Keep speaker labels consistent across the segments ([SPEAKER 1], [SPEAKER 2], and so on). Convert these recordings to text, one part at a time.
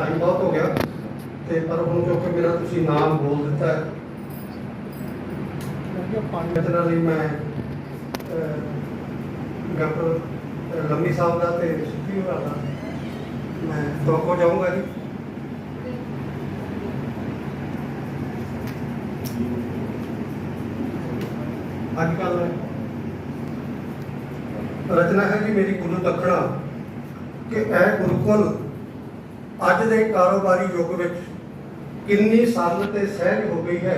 [SPEAKER 1] Time ਬਹੁਤ ਹੋ ਗਿਆ। ਤੇ ਪਰ ਹੁਣ ਕਿਉਂਕਿ ਮੇਰਾ ਤੁਸੀਂ ਨਾਮ ਬੋਲ ਦਿੱਤਾ ਹੈ ਰਚਨਾ ਲਈ ਮੈਂ ਡਾਕਟਰ ਲੰਮੀ ਸਾਹਿਬ ਦਾ ਤੇ ਸੁਖੀ ਹੋਰਾਂ ਦਾ ਮੈਂ ਦੋ ਕੋ ਜਾਊਂਗਾ ਜੀ। ਅੱਜ ਕੱਲ ਰਚਨਾ ਹੈ ਜੀ ਮੇਰੀ ਗੁਰੂ ਦੱਖਣਾ ਕਿ ਇਹ ਗੁਰੂਕੁਲ ਅੱਜ ਦੇ ਕਾਰੋਬਾਰੀ ਯੁੱਗ ਵਿੱਚ ਕਿੰਨੀ ਸਰਲ ਤੇ ਸਹਿਜ ਹੋ ਗਈ ਹੈ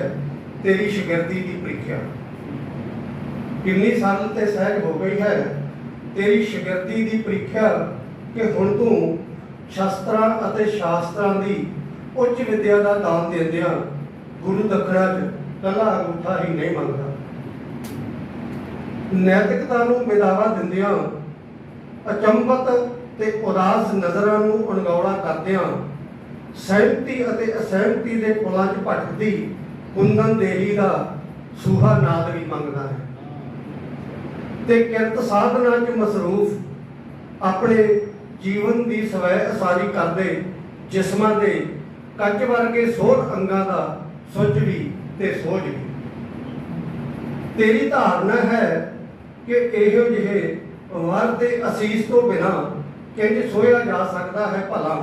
[SPEAKER 1] ਤੇਰੀ ਸ਼ਾਗਿਰਦੀ ਦੀ ਪ੍ਰੀਖਿਆ। ਕਿੰਨੀ ਸਰਲ ਤੇ ਸਹਿਜ ਹੋ ਗਈ ਹੈ ਤੇਰੀ ਸ਼ਾਗਿਰਦੀ ਦੀ ਪ੍ਰੀਖਿਆ ਕਿ ਹੁਣ ਤੂੰ ਸ਼ਾਸਤਰਾਂ ਅਤੇ ਸ਼ਾਸਤਰਾਂ ਦੀ ਉੱਚ ਵਿਦਿਆ ਦਾ ਦਾਨ ਦਿੰਦਿਆਂ ਗੁਰੂ ਦੱਖਣਾ 'ਚ ਕੱਲਾ ਅੰਗੂਠਾ ਹੀ ਨਹੀਂ ਮੰਗਦਾ। ਨੈਤਿਕਤਾ ਨੂੰ ਮਿਲਾਵਾ ਦਿੰਦਿਆਂ ਅਚੰਬਤ ਤੇ ਉਦਾਸ ਨਜ਼ਰਾਂ ਨੂੰ ਅਣਗੌਲਾ ਕਰਦਿਆਂ ਸਹਿਮਤੀ ਅਤੇ ਅਸਹਿਮਤੀ ਦੇ ਪੁਲਾਂ 'ਚ ਭਟਕਦੀ ਕੁੰਦਨ ਦੇਹੀ ਦਾ ਸੂਹਾ ਨਾਦ ਵੀ ਮੰਗਦਾ ਹੈ। ਤੇ ਕਿਰਤ ਸਾਧਨਾ 'ਚ ਮਸਰੂਫ ਆਪਣੇ ਜੀਵਨ ਦੀ ਸਵੈ ਅਸਾਰੀ ਕਰਦੇ ਜਿਸਮਾਂ ਦੇ ਕੱਚ ਵਰਗੇ ਸੋਧ ਅੰਗਾਂ ਦਾ ਸੁੱਚ ਵੀ ਤੇ ਸੋਝ ਵੀ। ਤੇਰੀ ਧਾਰਨਾ ਹੈ ਕਿ ਇਹੋ ਜਿਹੇ ਵਰ ਦੇ ਅਸੀਸ ਤੋਂ ਬਿਨਾ ਕਿੰਜ ਸੋਇਆ ਜਾ ਸਕਦਾ ਹੈ ਭਲਾ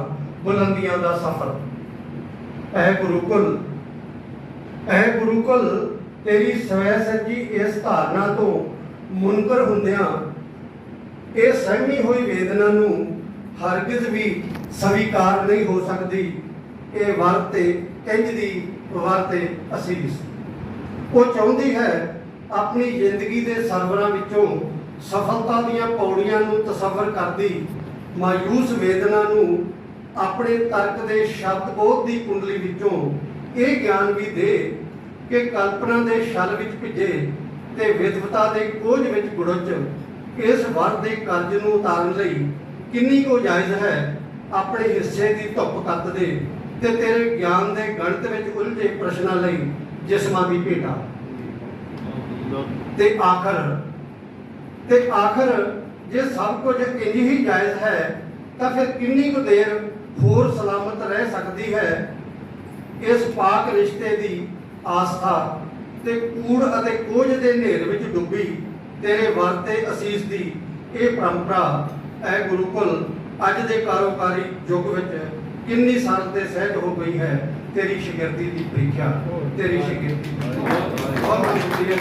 [SPEAKER 1] ਬੁਲੰਦੀਆਂ ਦਾ ਸਫ਼ਰ। ਐ ਗੁਰੂਕੁਲ ਐ ਗੁਰੂਕੁਲ, ਤੇਰੀ ਸਵੈ ਸੱਜੀ ਇਸ ਧਾਰਨਾ ਤੋਂ ਮੁਨਕਰ ਹੁੰਦਿਆਂ ਇਹ ਸਹਿਮੀ ਹੋਈ ਵੇਦਨਾ ਨੂੰ ਹਰਗਿਜ਼ ਵੀ ਸਵੀਕਾਰ ਨਹੀਂ ਹੋ ਸਕਦੀ। ਇਹ ਵਰਤੇ ਤੇ ਇੰਜ ਦੀ ਵਰ ਅਸੀਸ। ਉਹ ਚਾਹੁੰਦੀ ਹੈ ਆਪਣੀ ਜ਼ਿੰਦਗੀ ਦੇ ਸਰਵਰਾਂ ਵਿੱਚੋਂ ਸਫਲਤਾ ਦੀਆਂ ਪੌੜੀਆਂ ਨੂੰ ਤਸੱਵਰ ਕਰਦੀ ਮਾਯੂਸ ਵੇਦਨਾ ਨੂੰ ਆਪਣੇ ਤਰਕ ਦੇ ਸ਼ਬਦ ਦੀ ਕੁੰਡਲੀ ਵਿੱਚੋਂ ਇਹ ਗਿਆਨ ਵੀ ਦੇ ਕਿ ਕਲਪਨਾ ਦੇ ਛਲ ਵਿੱਚ ਭਿੱਜੇ ਤੇ ਵਿਦਵਤਾ ਦੇ ਕੋਝ ਵਿੱਚ ਗੁੜਚ ਇਸ ਵਰ ਦੇ ਕਰਜ਼ ਨੂੰ ਉਤਾਰਨ ਲਈ ਕਿੰਨੀ ਕੁ ਜਾਇਜ਼ ਹੈ ਆਪਣੇ ਹਿੱਸੇ ਦੀ ਧੁੱਪ ਕੱਤ ਦੇ ਤੇ ਤੇਰੇ ਗਿਆਨ ਦੇ ਗਣਿਤ ਵਿੱਚ ਉਲਝੇ ਪ੍ਰਸ਼ਨਾਂ ਲਈ ਜਿਸਮਾਂ ਦੀ ਭੇਟਾ। ਤੇ ਆਖਰ ਤੇ ਆਖਰ ਜੇ ਸਭ ਕੁਝ ਇੰਜ ਹੀ ਜਾਇਜ਼ ਹੈ, ਤਾਂ ਫਿਰ ਕਿੰਨੀ ਕੁ ਦੇਰ ਹੋਰ ਸਲਾਮਤ ਰਹਿ ਸਕਦੀ ਹੈ? ਇਸ ਪਾਕ ਰਿਸ਼ਤੇ ਦੀ ਆਸਥਾ ਤੇ ਕੂੜ ਅਤੇ ਕੋਝ ਦੇ ਹਨੇਰ ਵਿੱਚ ਡੁੱਬੀ ਤੇਰੇ ਵਰ ਅਸੀਸ ਦੀ ਇਹ ਪਰੰਪਰਾ, ਐ ਗੁਰੂਕੁਲ, ਅੱਜ ਦੇ ਕਾਰੋਬਾਰੀ ਯੁੱਗ ਵਿੱਚ ਕਿੰਨੀ ਸਾਲ ਤੇ ਸਹਿਜ ਹੋ ਗਈ ਹੈ ਤੇਰੀ ਸ਼ਾਗਿਰਦੀ ਦੀ ਪ੍ਰੀਖਿਆ, ਤੇਰੀ ਸ਼ਾਗਿਰਦੀ ਬਹੁਤ ਬਹੁਤ ਸ਼ੁਕਰੀਆ।